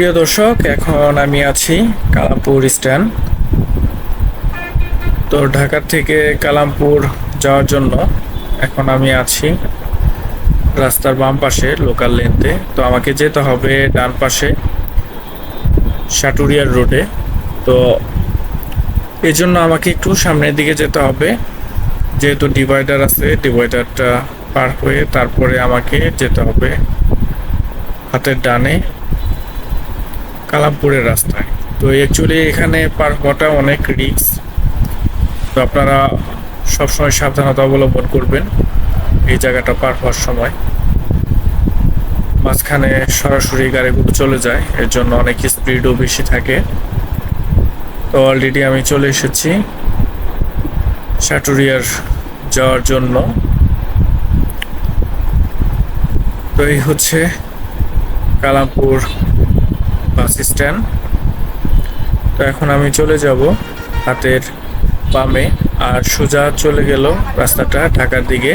সুপ্রিয় দর্শক, এখন আমি আছি কালামপুর স্ট্যান্ড। তো ঢাকা থেকে কালামপুর যাওয়ার জন্য এখন আমি আছি রাস্তার বাম পাশে লোকাল লেনতে তো আমাকে যেতে হবে ডান পাশে সাটুরিয়ার রোডে তো এই জন্য আমাকে একটু সামনের দিকে যেতে হবে। যেহেতু ডিভাইডার আছে ডিভাইডারটা পার হয়ে তারপরে আমাকে যেতে হবে হাতের ডানে। কালামপুরের রাস্তায়। তো অ্যাকচুয়ালি এখানে পার হওয়াটা অনেক রিক্স তো আপনারা সবসময় সাবধানতা অবলম্বন করবেন এই জায়গাটা পার হওয়ার সময়। মাঝখানে সরাসরি গাড়িগুলো চলে যায়, এর জন্য অনেক স্পিডও বেশি থাকে। তো অলরেডি আমি চলে এসেছি সাটুরিয়ার যাওয়ার জন্য। তো এই হচ্ছে কালামপুর বাস স্ট্যান্ড। তো এখন আমি চলে যাব হাতের বামে। আর সোজা চলে গেল রাস্তাটা ঢাকার দিকে।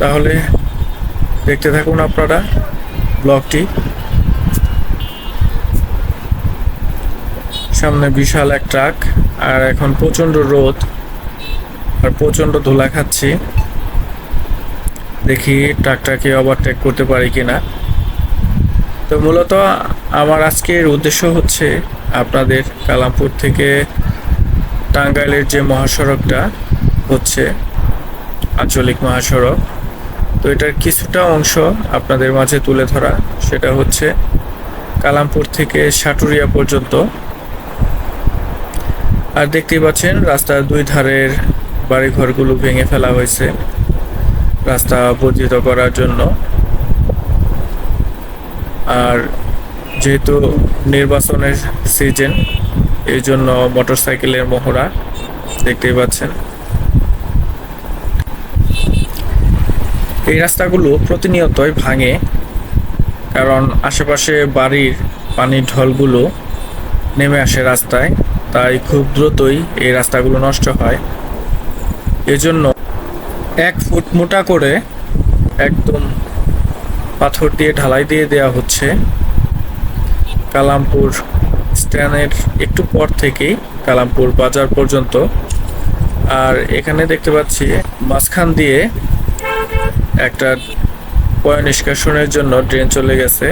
তাহলে দেখতে থাকুন আপনারা ব্লগটি। সামনে বিশাল এক ট্রাক, আর এখন প্রচণ্ড রোদ, আর প্রচণ্ড ধুলা খাচ্ছি। দেখি ট্রাকটাকে ওভারটেক করতে পারি কিনা। তো মূলত আমার আজকের উদ্দেশ্য হচ্ছে আপনাদের কালামপুর থেকে টাঙ্গাইলের যে মহাসড়কটা হচ্ছে আঞ্চলিক মহাসড়ক, তো এটার কিছুটা অংশ আপনাদের মাঝে তুলে ধরা। সেটা হচ্ছে কালামপুর থেকে সাটুরিয়া পর্যন্ত। আর দেখতেই পাচ্ছেন, রাস্তার দুই ধারের বাড়িঘরগুলো ভেঙে ফেলা হয়েছে। রাস্তা বর্ধিত করার জন্য আর যেহেতু নির্বাচনের সিজন এই জন্য মোটরসাইকেলের মহড়া দেখতেই পাচ্ছেন। এই রাস্তাগুলো প্রতিনিয়তই ভাঙে, কারণ আশেপাশে বাড়ির পানির ঢলগুলো নেমে আসে রাস্তায়, তাই খুব দ্রুতই এই রাস্তাগুলো নষ্ট হয়। এজন্য এক ফুট মোটা করে একদম পাথর দিয়ে ঢালাই দিয়ে দেওয়া হচ্ছে। কালামপুর স্ট্যান্ডের একটু পর থেকেই কালামপুর বাজার পর্যন্ত। আর এখানে দেখতে পাচ্ছি, মাঝখান দিয়ে একটা পয় নিষ্কাশনের জন্য ড্রেন চলে গেছে।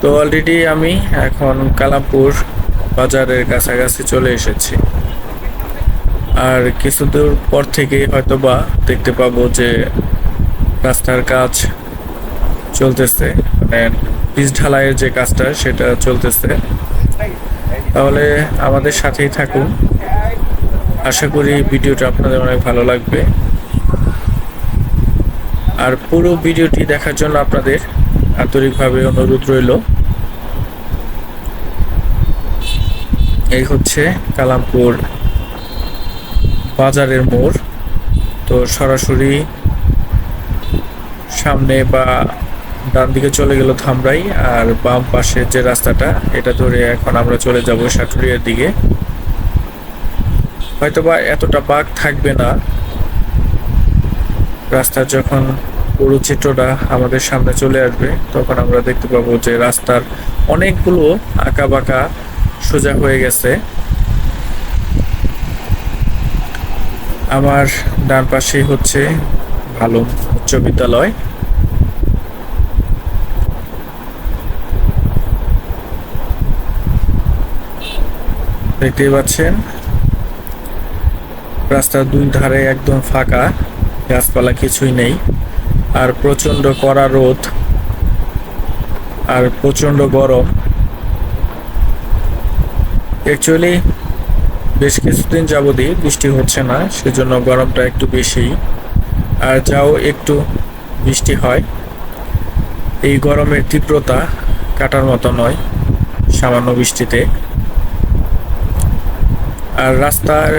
তো অলরেডি আমি এখন কালামপুর বাজারের কাছাকাছি চলে এসেছি। আর কিছু দূর পর থেকে হয়তো বা দেখতে পাবো যে রাস্তার কাজ চলতেছে। মানে পিচ ঢালাইয়ের যে কাজটা, সেটা চলতেছে। তাহলে আমাদের সাথেই থাকুন। আশা করি ভিডিওটা আপনাদের অনেক ভালো লাগবে। আর পুরো ভিডিওটি দেখার জন্য আপনাদের আন্তরিকভাবে অনুরোধ রইল। এই হচ্ছে কালামপুর বাজারের মোড়। তো সরাসরি সামনে বা ডান দিকে চলে গেল থামরাই আর বাম পাশের যে রাস্তাটা, এটা ধরে এখন আমরা চলে যাব সাটুরিয়ার দিকে। হয়তোবা এতটা বাঘ থাকবে না। রাস্তার যখন পুরো চিত্রটা আমাদের সামনে চলে আসবে, তখন আমরা দেখতে পাবো যে রাস্তার অনেকগুলো আঁকা বাঁকা সোজা হয়ে গেছে। আমার ডান পাশেই হচ্ছে ভালো উচ্চ বিদ্যালয়। দেখতেই পাচ্ছেন। রাস্তার দুই ধারে একদম ফাঁকা, গাছপালা কিছুই নেই। আর প্রচণ্ড কড়া রোদ আর প্রচণ্ড গরম। অ্যাকচুয়ালি বেশ কিছুদিন যাবতই বৃষ্টি হচ্ছে না, সেজন্য গরমটা একটু বেশি। আর যাও একটু বৃষ্টি হয়। এই গরমের তীব্রতা কাটার মতো নয়, সামান্য বৃষ্টিতে। আর রাস্তার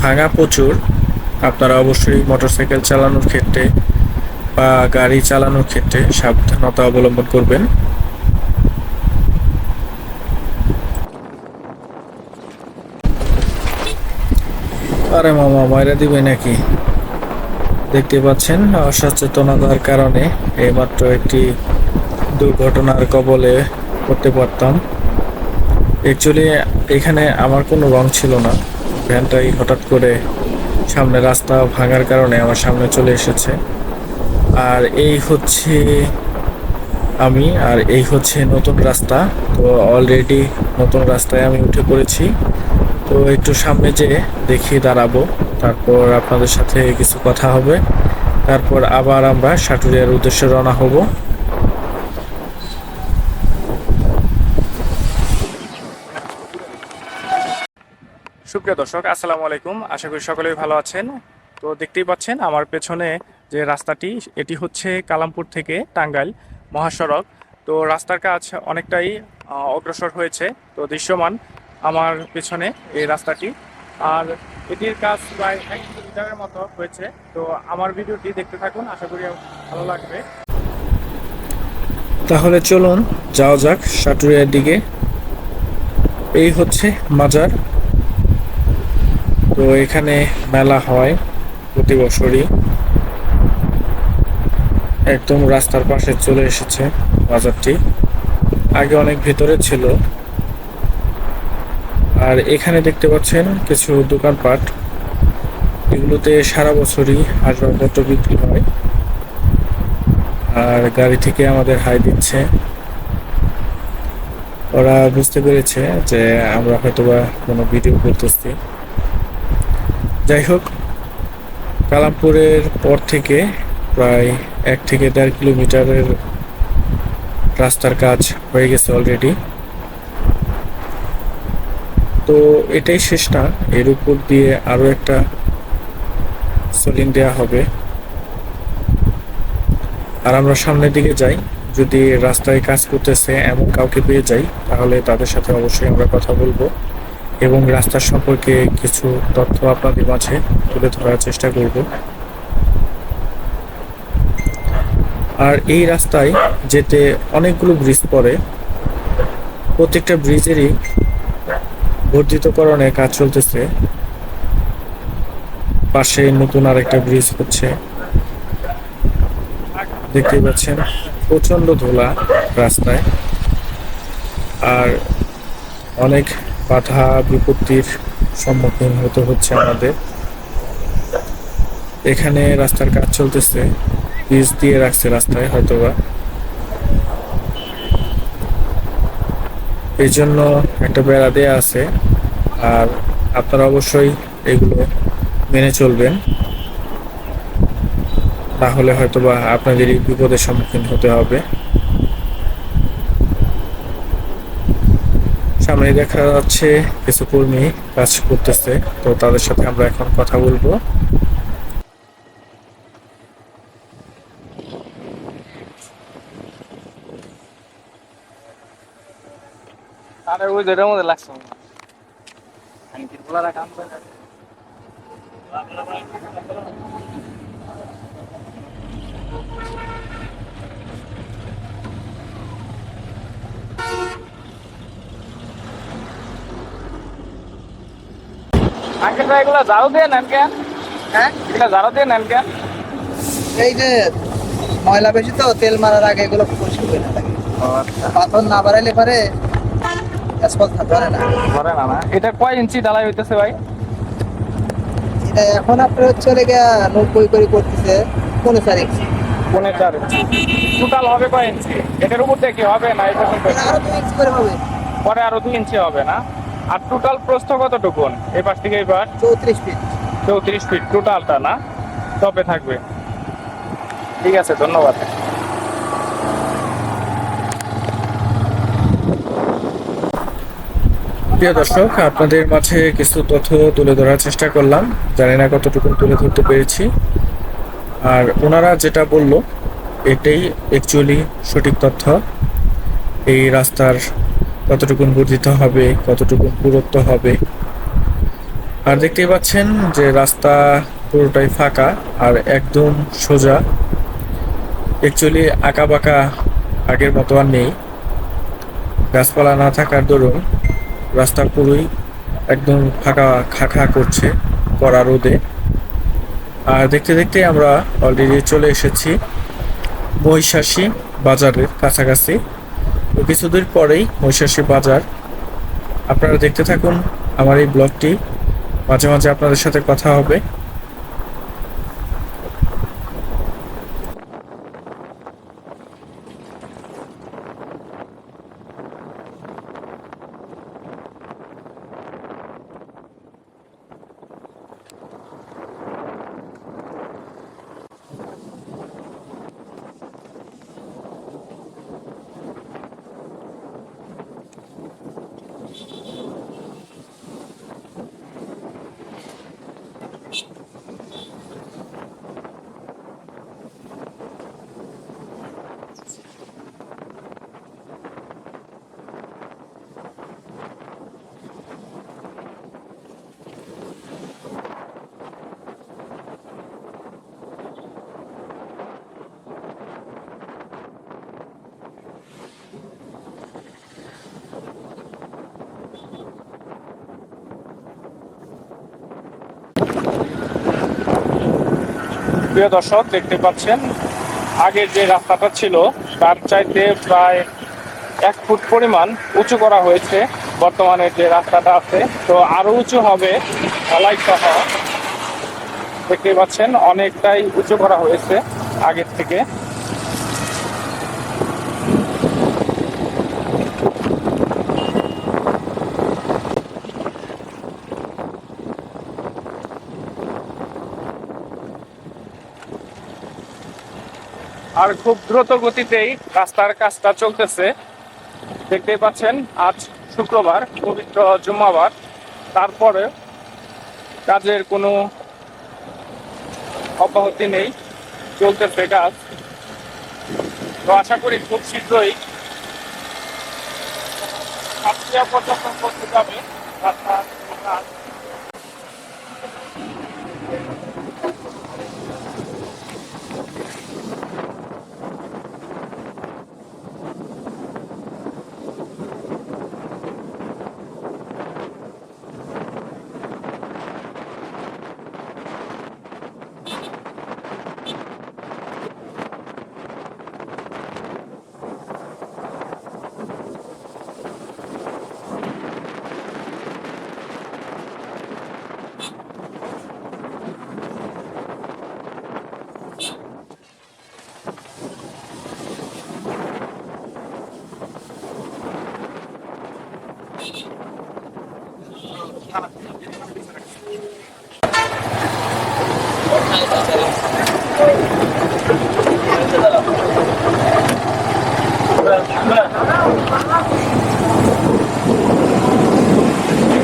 ভাঙা প্রচুর, আপনারা অবশ্যই মোটরসাইকেল চালানোর ক্ষেত্রে বা গাড়ি চালানোর ক্ষেত্রে সাবধানতা অবলম্বন করবেন। আরে মামা, মাইরা দিবে নাকি? দেখতে পাচ্ছেন অসচেতনতার কারণে এইমাত্র একটি দুর্ঘটনার কবলে পড়তে পারতাম। অ্যাকচুয়ালি এখানে আমার কোনো রং ছিল না। ভ্যানটাই হঠাৎ করে সামনে রাস্তা ভাঙার কারণে আমার সামনে চলে এসেছে। আর এই হচ্ছে আমি, আর এই হচ্ছে নতুন রাস্তা। তো অলরেডি নতুন রাস্তায় আমি উঠে পড়েছি। তো একটু সামনে যেয়ে দেখি দাঁড়াবো। তারপর আপনাদের সাথে কিছু কথা হবে। তারপর আবার আমরা সাটুরিয়ার উদ্দেশ্যে রওনা হব। সুপ্রিয় দর্শক, আসসালামু আলাইকুম। আশা করি সকলেই ভালো আছেন। তো দেখতেই পাচ্ছেন, আমার পেছনে যে রাস্তাটি, এটি হচ্ছে কালামপুর থেকে টাঙ্গাইল মহাসড়ক। তো রাস্তার কাজ অনেকটাই অগ্রসর হয়েছে, তো দৃশ্যমান আমার পেছনে এই রাস্তাটি। আর এটির কাজ প্রায় এক কিলোমিটারের মতো হয়েছে। তো আমার ভিডিওটি দেখতে থাকুন, আশা করি ভালো লাগবে। তাহলে চলুন, যাওয়া যাক সাটুরিয়ার দিকে। এই হচ্ছে মাজার। তো এখানে মেলা হয় প্রতি বছরই। একদম রাস্তার পাশে চলে এসেছে বাজারটি। আগে অনেক ভেতরে ছিল। আর এখানে দেখতে পাচ্ছেন কিছু দোকানপাট। এগুলোতে সারা বছরই আসবাবপত্র বিক্রি হয়। আর গাড়ি থেকে আমাদের হাই দিচ্ছে। ওরা বুঝতে পেরেছে যে আমরা হয়তোবা কোনো ভিডিও করতেছি। যাই হোক, কালামপুরের পর থেকে প্রায় এক থেকে দেড় কিলোমিটারের রাস্তার কাজ হয়ে গেছে অলরেডি তো এটাই শেষ না, এর উপর দিয়ে আরও একটা সোলিং দেওয়া হবে। আর আমরা সামনের দিকে যাই, যদি রাস্তায় কাজ করতেছে এমন কাউকে পেয়ে যাই, তাহলে তাদের সাথে অবশ্যই আমরা কথা বলব। এবং রাস্তার সম্পর্কে কিছু তথ্য আপনাদের মাঝে তুলে ধরার চেষ্টা করব। আর এই রাস্তায় যেতে অনেকগুলো ব্রিজ পড়ে। প্রত্যেকটা ব্রিজেরই বর্ধিতকরণে কাজ চলতেছে। পাশে নতুন আরেকটা ব্রিজ হচ্ছে। দেখতে পাচ্ছেন প্রচণ্ড ধুলা রাস্তায়। আর অনেক বাধা বিপত্তির সম্মুখীন হতে হচ্ছে আমাদের। এখানে রাস্তার কাজ চলতেছে, পিচ দিয়ে রাখছে রাস্তায় হয়তোবা। এই জন্য একটা বেড়া দেয়া আছে, আর আপনারা অবশ্যই এগুলো মেনে চলবেন। তাহলে হয়তোবা আপনাদেরই বিপদের সম্মুখীন হতে হবে। সামনে দেখা যাচ্ছে কিছু কর্মী কাজ করতেছে। তো তাদের সাথে আমরা এখন কথা বলব। আরে ওই যেটার মধ্যে লাগছে আঙ্কেল ভাই এগুলো জারো দিয়ে নেন কেন? হ্যাঁ? এগুলো জারো দিয়ে নেন কেন? এই যে ময়লা বেশি তো তেল মারার আগে এগুলো পরিষ্কার করে পাথর না বাড়াইলে পারে অ্যাসফল্ট ধরে না। ধরে না না। এটা কয় ইঞ্চি ঢালাই হইতেছে ভাই? এটা এখন আপনার হচ্ছে লেগে নব্বই করে করতেছে পনেরো চার ইঞ্চি। পনেরো চার ইঞ্চি। টোটাল হবে কয় ইঞ্চি? এটার উপর দিয়ে হবে না এটা এটা আরও দুই ইঞ্চি করে হবে। পরে আরও দুই ইঞ্চি হবে না? আর টোটাল প্রস্থ কতটুকুন? এই পাশ থেকে এই পাশ? চৌত্রিশ ফিট চৌত্রিশ ফিট টোটালটা না? টপে থাকবে। ঠিক আছে ধন্যবাদ। প্রিয় দর্শক আপনাদের মাঝে কিছু তথ্য তুলে ধরার চেষ্টা করলাম। জানি না কতটুকু তুলে ধরতে পেরেছি। আর ওনারা যেটা বলল এটাই অ্যাকচুয়ালি সঠিক তথ্য। এই রাস্তার কতটুকুন বর্ধিত হবে, কতটুকুন পুরুত্ব হবে। আর দেখতেই পাচ্ছেন যে রাস্তা পুরোটাই ফাঁকা আর একদম সোজা। অ্যাকচুয়ালি আঁকা বাঁকা আগের মতো আর নেই। গাছপালা না থাকার দরুন রাস্তা পুরোই একদম ফাঁকা খা খা করছে কড়া রোদে। আর দেখতে দেখতে আমরা অলরেডি চলে এসেছি মহিষাসী বাজারের কাছাকাছি। কিছুদিন পরেই মহিষাসী বাজার। আপনারা দেখতে থাকুন আমার এই ব্লগটি। মাঝে মাঝে আপনাদের সাথে কথা হবে। প্রিয় দর্শক, দেখতে পাচ্ছেন আগের যে রাস্তাটা ছিল, তার চাইতে প্রায় এক ফুট পরিমাণ উঁচু করা হয়েছে। বর্তমানে যে রাস্তাটা আছে, তো আরও উঁচু হবে ঢালাই সহ দেখতে পাচ্ছেন, অনেকটাই উঁচু করা হয়েছে আগের থেকে। আর খুব দ্রুত গতিতেই রাস্তার কাজটা চলতেছে। দেখতেই পাচ্ছেন, আজ শুক্রবার, পবিত্র জুম্মাবার। তারপরে কাজের কোনো অব্যাহতি নেই, চলতেছে কাজ। তো আশা করি খুব শীঘ্রই সাতক্ষীরা পর্যন্ত করতে যাবে। রাস্তার কাজ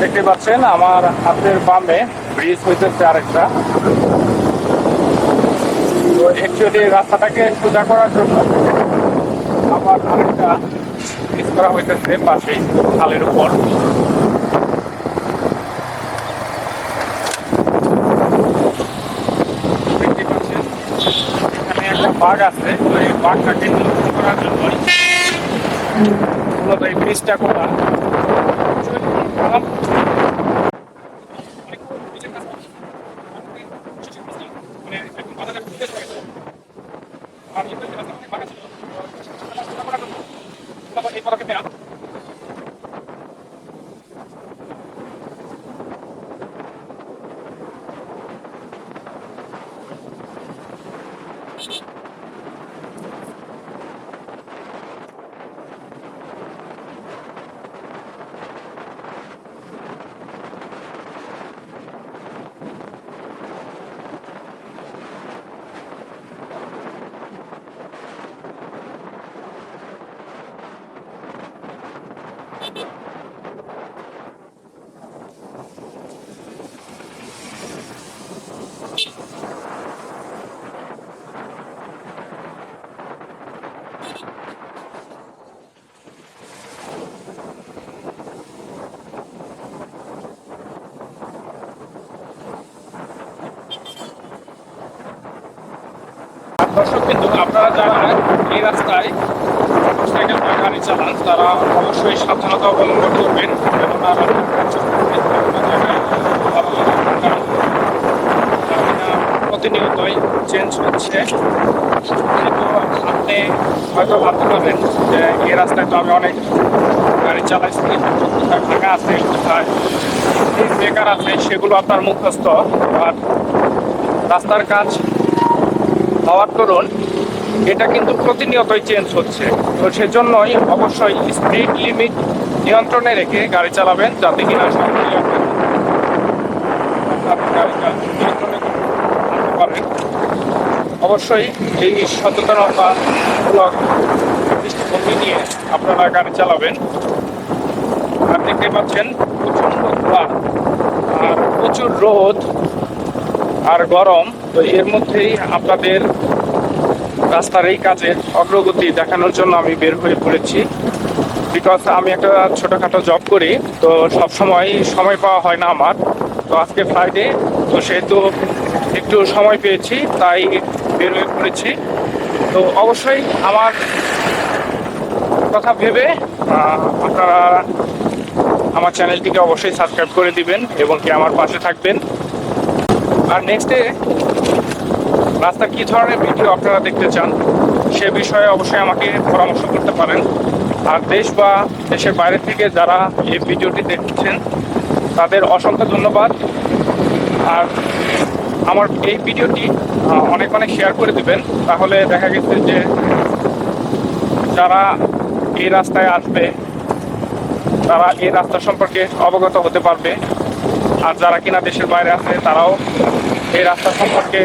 দেখতে পাচ্ছেন আমার হাতের বামে ব্রিজ হইতেছে আরেকটা। তো অ্যাকচুয়ালি রাস্তাটাকে সোজা করার জন্য আবার আরেকটা ব্রিজ করা হইতেছে পাশেই, খালের উপর। বাঘ আছে, তো এই বাঘটাকে নিয়ন্ত্রণ করার জন্য মূলত এই ব্রিজটা করা। দর্শক কিন্তু আপনারা যারা এই রাস্তায় মোটরসাইকেল বা গাড়ি চালান, তারা অবশ্যই সাবধানতা অবলম্বন করবেন কেননা প্রতিনিয়তই চেঞ্জ হচ্ছে। কিন্তু আপনি হয়তো ভাবতে পারবেন যে এই রাস্তায় তো আমি অনেক গাড়ি চালাইছি, কোথায় ফাঁকা আছে, কোথায় বেকার আছে, সেগুলো আপনার মুখস্থ। আর রাস্তার কাজ হওয়ার দরুন এটা কিন্তু প্রতিনিয়তই চেঞ্জ হচ্ছে। তো সেজন্যই অবশ্যই স্পিড লিমিট নিয়ন্ত্রণে রেখে গাড়ি চালাবেন যাতে কিনা পারবেন অবশ্যই এই সচেতনতামূলক দৃষ্টিভঙ্গি নিয়ে আপনারা গাড়ি চালাবেন। আর দেখতে পাচ্ছেন প্রচণ্ড ধোঁয়া আর প্রচুর রোদ আর গরম। তো এর মধ্যেই আপনাদের রাস্তার এই কাজের অগ্রগতি দেখানোর জন্য আমি বের হয়ে পড়েছি। বিকজ আমি একটা ছোটোখাটো জব করি, তো সব সময় সময় পাওয়া হয় না আমার। তো আজকে ফ্রাইডে তো সেহেতু একটু সময় পেয়েছি, তাই বের হয়ে পড়েছি। তো অবশ্যই আমার কথা ভেবে আপনারা আমার চ্যানেলটিকে অবশ্যই সাবস্ক্রাইব করে দিবেন এবং কি আমার পাশে থাকবেন। আর নেক্সটে রাস্তা কি ধরনের ভিডিও আপনারা দেখতে চান, সে বিষয়ে অবশ্যই আমাকে পরামর্শ করতে পারেন। আর দেশ বা দেশের বাইরে থেকে যারা এই ভিডিওটি দেখছেন, তাদের অসংখ্য ধন্যবাদ। আর আমার এই ভিডিওটি অনেক অনেক শেয়ার করে দিবেন। তাহলে দেখা গেছে যে যারা এই রাস্তায় আসবে, তারা এই রাস্তা সম্পর্কে অবগত হতে পারবে। আর যারা কিনা দেশের বাইরে আছে, তারাও এই রাস্তা সম্পর্কে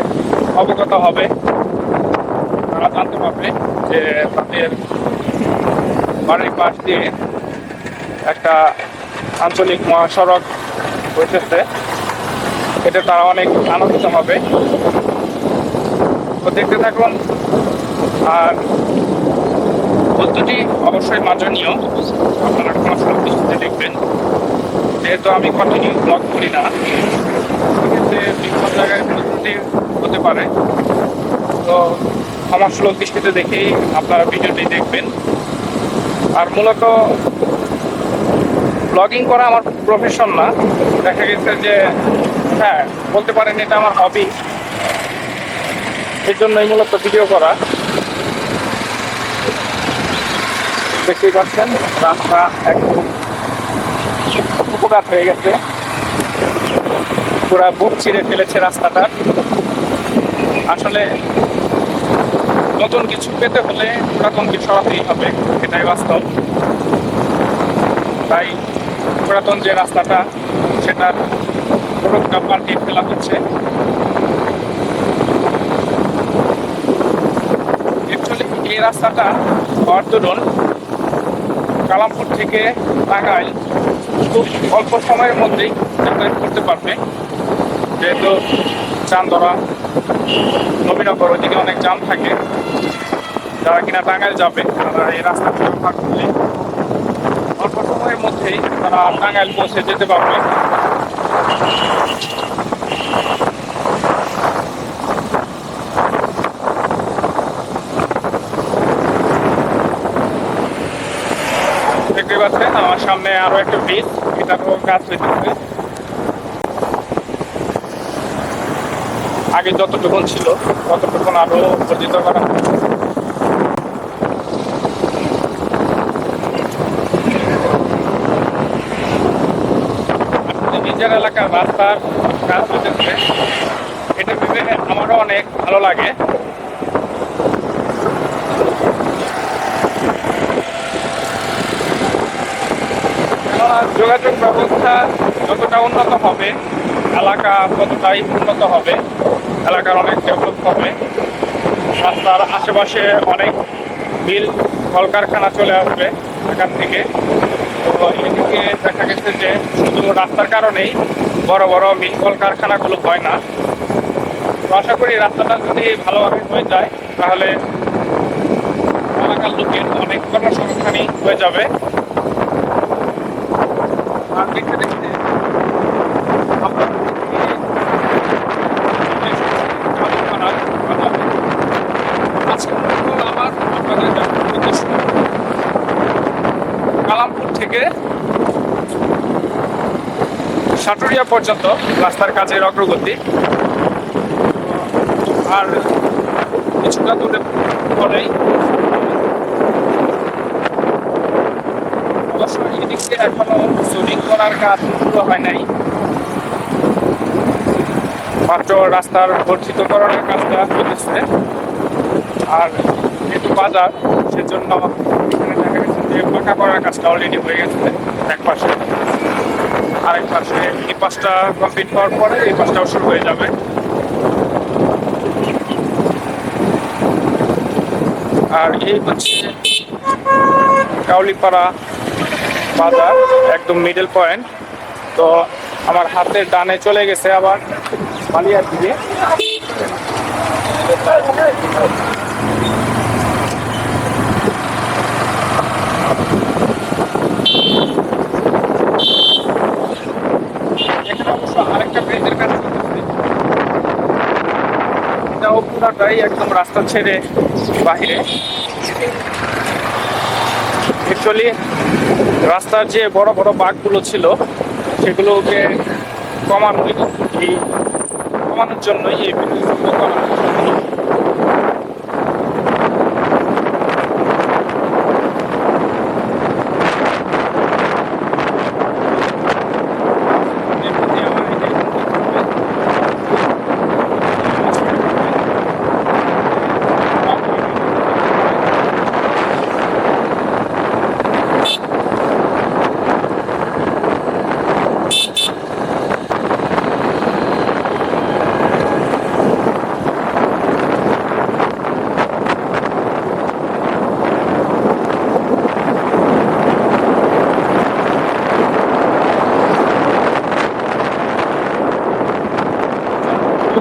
অবগত হবে। তারা জানতে পারবে যে তাদের বাড়ির পাশ দিয়ে একটা আঞ্চলিক মহাসড়ক হইতেছে এতে তারা অনেক আনন্দিত হবে। তো দেখতে থাকুন। আর বস্তুটি অবশ্যই মার্জনীয় আপনারা কোনো দৃষ্টিতে দেখবেন। যেহেতু আমি কন্টিনিউ ব্লগ করি না, সেক্ষেত্রে বিভিন্ন জায়গায় হতে পারে। তো ক্ষমাসুলভ দৃষ্টিতে দেখেই আপনারা ভিডিওটি দেখবেন। আর মূলত ব্লগিং করা আমার প্রফেশন না। দেখা গেছে যে হ্যাঁ বলতে পারেন এটা আমার হবি এর জন্যই মূলত ভিডিও করা। দেখতেই পাচ্ছেন, রাস্তা একদম উপকার হয়ে গেছে। পুরা বুক চিরে ফেলেছে রাস্তাটা। আসলে নতুন কিছু পেতে হলে পুরাতনকে সরাতেই হবে, এটাই বাস্তব। তাই পুরাতন যে রাস্তাটা, সেটার প্রোডাক্টটা পাল্টিয়ে ফেলা হচ্ছে। অ্যাকচুয়ালি এই রাস্তাটা হওয়ার দরুন কালামপুর থেকে টাঙ্গাইল খুব অল্প সময়ের মধ্যেই যাতায়াত করতে পারবে। যেহেতু চান্দরা নবীনগর ওইদিকে অনেক জাম থাকে। যারা কিনা টাঙ্গাইল যাবে, তারা এই রাস্তা ব্যবহার করলে। অল্প সময়ের মধ্যেই তারা টাঙ্গাইল পৌঁছে যেতে পারবে। দেখতে আমার সামনে আরও একটা ব্রিজ এটারও কাজ হইতেছে। আগে যতটুকুন ছিল ততটুকু আরও বর্ধিত করা। নিজের এলাকার রাস্তার কাজ হইতেছে এটা ভেবে আমারও অনেক ভালো লাগে যোগাযোগ ব্যবস্থা যতটা উন্নত হবে, এলাকা ততটাই উন্নত হবে এলাকার অনেক ডেভেলপ হবে। রাস্তার আশেপাশে অনেক মিল কলকারখানা চলে আসবে এখান থেকে। তো এদিকে দেখা গেছে যে শুধু রাস্তার কারণেই বড় বড় মিল কলকারখানাগুলো হয় না। তো আশা করি রাস্তাটা যদি ভালোভাবে হয়ে যায়, তাহলে এলাকার লোকের অনেক কর্মসংস্থানই হয়ে যাবে। আর দেখতে আমরা আজকে মূলত আমার আপনাদের দেখানোর উদ্দেশ্য কালামপুর থেকে সাটুরিয়া পর্যন্ত রাস্তার কাজের অগ্রগতি। আর কিছুটা দূরে পরেই অবশ্য করার কাজ হয় নাই। মাত্র রাস্তার বর্ধিতকরণের কাজটা আর যেহেতু বাজার, সেজন্য করার কাজটা অলরেডি হয়ে গেছে। এক পাশে আরেক পাশে এই পাশটা কমপ্লিট হওয়ার পরে এই পাশটাও শুরু হয়ে যাবে। আর এই হচ্ছে কাউলিপাড়া বাজার, একদম মিডল পয়েন্ট তো আমার হাতের ডানে চলে গেছে আবার মালিয়ার দিকে। এখানে অবশ্য আরেকটা ব্রিজের কাজ পুরাটাই একদম রাস্তা ছেড়ে বাহিরে। অ্যাকচুয়ালি রাস্তার যে বড় বড় বাঘগুলো ছিল, সেগুলোকে কমানোই কমানোর জন্যই এই ব্রিজগুলো করা এমনিতে আমার এই যে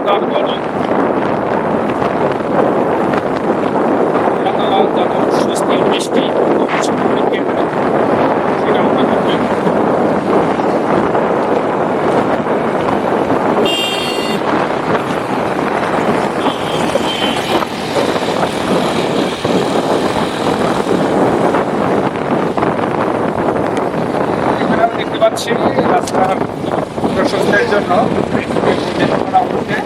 দাঁড় করানো যাতায়াত যাতে সুস্থির বৃষ্টি সেটা আমরা করতে এখানেও দেখতে পাচ্ছি। রাস্তার প্রশস্তের জন্য ব্রিজকে উন্নত করা হচ্ছে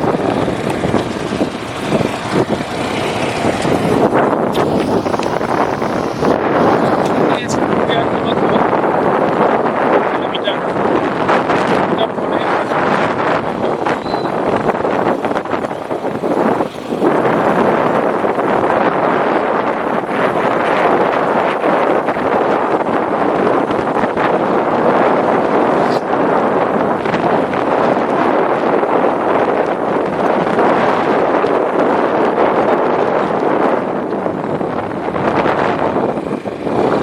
দিয়েছে প্রায় দূরত্ব কিলোমিটার তারপরে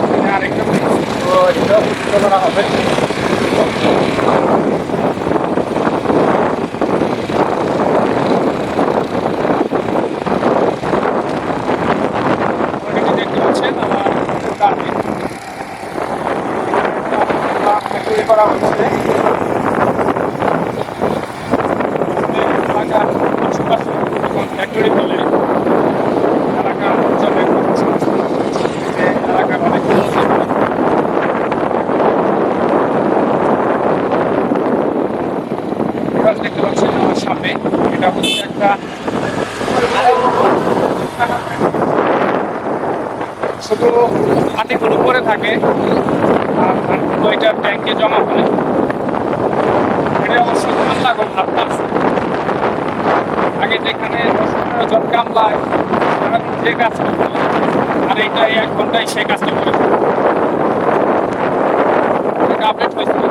এখানে আরেকটা ব্রিজ তো এটাও উন্নত করা হবে অলরেডি দেখতে পাচ্ছেন আমার ডানে তৈরি করা হচ্ছে এলাকার আশেপাশে যখন ফ্যাক্টরি খুলে এলাকার অঞ্চলে যে এলাকার অনেক মানুষ এখানে এবার দেখতে পাচ্ছেন আমার সামনে এটা হচ্ছে একটা শুধু মাটিগুলো পরে থাকে ওইটা ট্যাঙ্কে জমা হলে এটা আগে যেখানে জল কামলায় যে কাজটা আর এইটা এক ঘন্টায় সে কাজটা করে। আপডেট হয়েছিল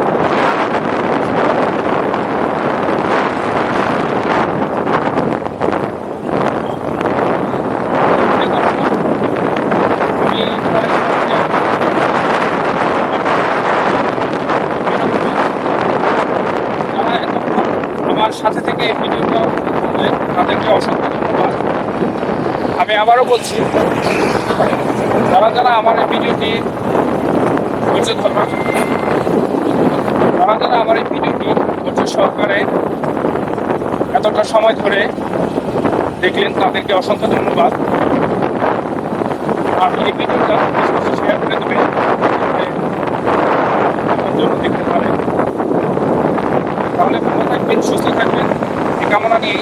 যারা এতক্ষণ আমার সাথে থেকে এই ভিডিওটা দেখলেন, তাদেরকে অসংখ্য ধন্যবাদ আমি আবারও বলছি, যারা যারা আমার এই ভিডিওটি ধৈর্য যারা যারা আমার এই ভিডিওটি ধৈর্য সহকারে, এতটা সময় ধরে দেখলেন, তাদেরকে অসংখ্য ধন্যবাদ। আর এই ভিডিওটা শেয়ার করে দেবেন দেখতে পারে তাহলে ভালো থাকবেন, সুস্থ থাকবেন, এই কামনা নিয়ে